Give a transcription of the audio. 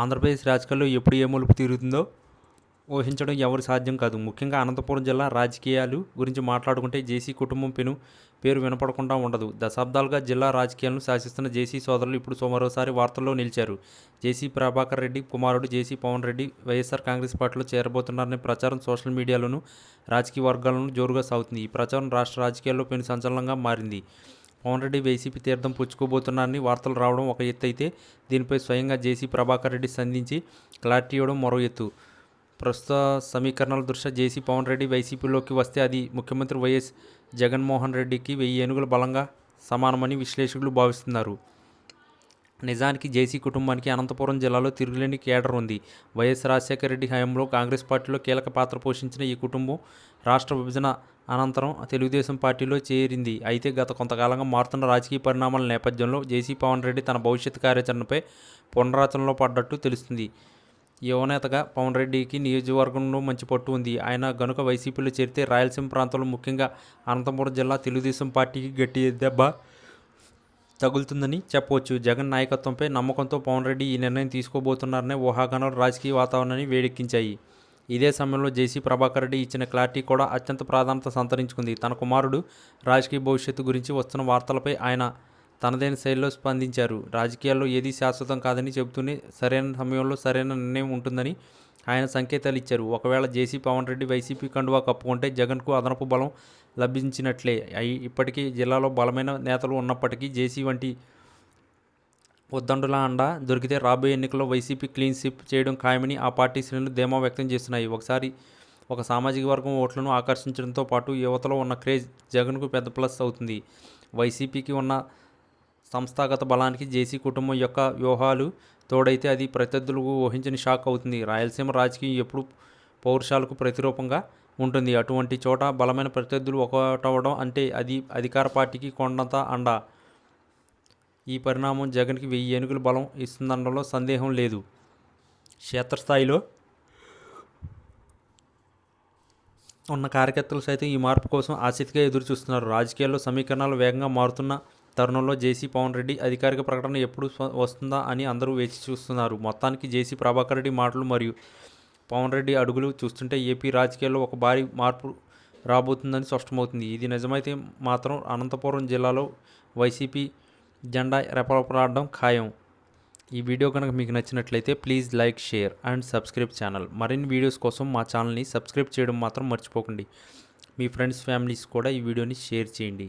ఆంధ్రప్రదేశ్ రాజకీయాల్లో ఎప్పుడు ఏ మలుపు తీరుతుందో ఊహించడం ఎవరు సాధ్యం కాదు. ముఖ్యంగా అనంతపురం జిల్లా రాజకీయాలు గురించి మాట్లాడుకుంటే జేసీ కుటుంబం పెను పేరు వినపడకుండా ఉండదు. దశాబ్దాలుగా జిల్లా రాజకీయాలను శాసిస్తున్న జేసీ సోదరులు ఇప్పుడు మరోసారి వార్తల్లో నిలిచారు. జేసీ ప్రభాకర్ రెడ్డి కుమారుడు జేసీ పవన్ రెడ్డి వైఎస్ఆర్ కాంగ్రెస్ పార్టీలో చేరబోతున్నారనే ప్రచారం సోషల్ మీడియాలోనూ రాజకీయ వర్గాలను జోరుగా సాగుతుంది. ఈ ప్రచారం రాష్ట్ర రాజకీయాల్లో పెను సంచలనంగా మారింది. పవన్ రెడ్డి వైసీపీ తీర్థం పుచ్చుకోబోతున్నారని వార్తలు రావడం ఒక ఎత్తు అయితే దీనిపై స్వయంగా జేసీ ప్రభాకర్ రెడ్డి సంధించి క్లారిటీ ఇవ్వడం మరో ఎత్తు. ప్రస్తుత సమీకరణల దృష్ట్యా జేసీ పవన్ రెడ్డి వైసీపీలోకి వస్తే అది ముఖ్యమంత్రి వైఎస్ జగన్మోహన్ రెడ్డికి వెయ్యి ఏనుగుల బలంగా సమానమని విశ్లేషకులు భావిస్తున్నారు. నిజానికి జేసీ కుటుంబానికి అనంతపురం జిల్లాలో తిరుగులేని కేడర్ ఉంది. వైఎస్ రాజశేఖర రెడ్డి హయాంలో కాంగ్రెస్ పార్టీలో కీలక పాత్ర పోషించిన ఈ కుటుంబం రాష్ట్ర విభజన అనంతరం తెలుగుదేశం పార్టీలో చేరింది. అయితే గత కొంతకాలంగా మారుతున్న రాజకీయ పరిణామాల నేపథ్యంలో జేసీ పవన్ రెడ్డి తన భవిష్యత్ కార్యాచరణపై పునరాచనలో పడ్డట్టు తెలుస్తుంది. యువనేతగా పవన్ రెడ్డికి నియోజకవర్గంలో మంచి పట్టు ఉంది. ఆయన గనుక వైసీపీలో చేరితే రాయలసీమ ప్రాంతంలో ముఖ్యంగా అనంతపురం జిల్లా తెలుగుదేశం పార్టీకి గట్టి దెబ్బ తగులుతుందని చెప్పవచ్చు. జగన్ నాయకత్వంపై నమ్మకంతో పవన్ రెడ్డి ఈ నిర్ణయం తీసుకోబోతున్నారనే ఊహాగానాలు రాజకీయ వాతావరణాన్ని వేడెక్కించాయి. ఇదే సమయంలో జేసీ ప్రభాకర్ రెడ్డి ఇచ్చిన క్లారిటీ కూడా అత్యంత ప్రాధాన్యత సంతరించుకుంది. తన కుమారుడు రాజకీయ భవిష్యత్తు గురించి వస్తున్న వార్తలపై ఆయన తనదైన శైలిలో స్పందించారు. రాజకీయాల్లో ఏది శాశ్వతం కాదని చెబుతూనే సరైన సమయంలో సరైన నిర్ణయం ఉంటుందని ఆయన సంకేతాలు ఇచ్చారు. ఒకవేళ జేసీ పవన్ రెడ్డి వైసీపీ కండువా కప్పుకుంటే జగన్కు అదనపు బలం లభించినట్లే. అయి ఇప్పటికీ జిల్లాలో బలమైన నేతలు ఉన్నప్పటికీ జేసీ వంటి ఉద్దండుల అండ దొరికితే రాబోయే ఎన్నికల్లో వైసీపీ క్లీన్ స్విప్ చేయడం ఖాయమని ఆ పార్టీ శ్రేణులు ధీమా వ్యక్తం చేస్తున్నాయి. ఒకసారి ఒక సామాజిక వర్గం ఓట్లను ఆకర్షించడంతో పాటు యువతలో ఉన్న క్రేజ్ జగన్కు పెద్ద ప్లస్ అవుతుంది. వైసీపీకి ఉన్న సంస్థాగత బలానికి జేసీ కుటుంబం యొక్క వ్యూహాలు తోడైతే అది ప్రత్యర్థులకు ఊహించని షాక్ అవుతుంది. రాయలసీమ రాజకీయం ఎప్పుడు పౌరుషాలకు ప్రతిరూపంగా ఉంటుంది. అటువంటి చోట బలమైన ప్రత్యర్థులు ఒకటవడం అంటే అది అధికార పార్టీకి కొండంత అండ. ఈ పరిణామం జగన్కి వెయ్యి ఏనుగుల బలం ఇస్తుందనడంలో సందేహం లేదు. క్షేత్రస్థాయిలో ఉన్న కార్యకర్తలు సైతం ఈ మార్పు కోసం ఆసక్తిగా ఎదురు చూస్తున్నారు రాజకీయాల్లో సమీకరణాలు వేగంగా మారుతున్న తరుణంలో జేసీ పవన్ రెడ్డి అధికారిక ప్రకటన ఎప్పుడు వస్తుందా అని అందరూ వేచి చూస్తున్నారు. మొత్తానికి జేసీ ప్రభాకర్ రెడ్డి మాటలు మరియు పవన్ రెడ్డి అడుగులు చూస్తుంటే ఏపీ రాజకీయాల్లో ఒక భారీ మార్పు రాబోతుందని స్పష్టమవుతుంది. ఇది నిజమైతే మాత్రం అనంతపురం జిల్లాలో వైసీపీ జెండా రెపరెపలాడడం ఖాయం. ఈ వీడియో కనుక మీకు నచ్చినట్లయితే please like share and subscribe channel. మరిన్ని వీడియోస్ కోసం మా ఛానల్ని సబ్స్క్రైబ్ చేయడం మాత్రం మర్చిపోకండి. మీ ఫ్రెండ్స్ ఫ్యామిలీస్ కూడా ఈ వీడియోని షేర్ చేయండి.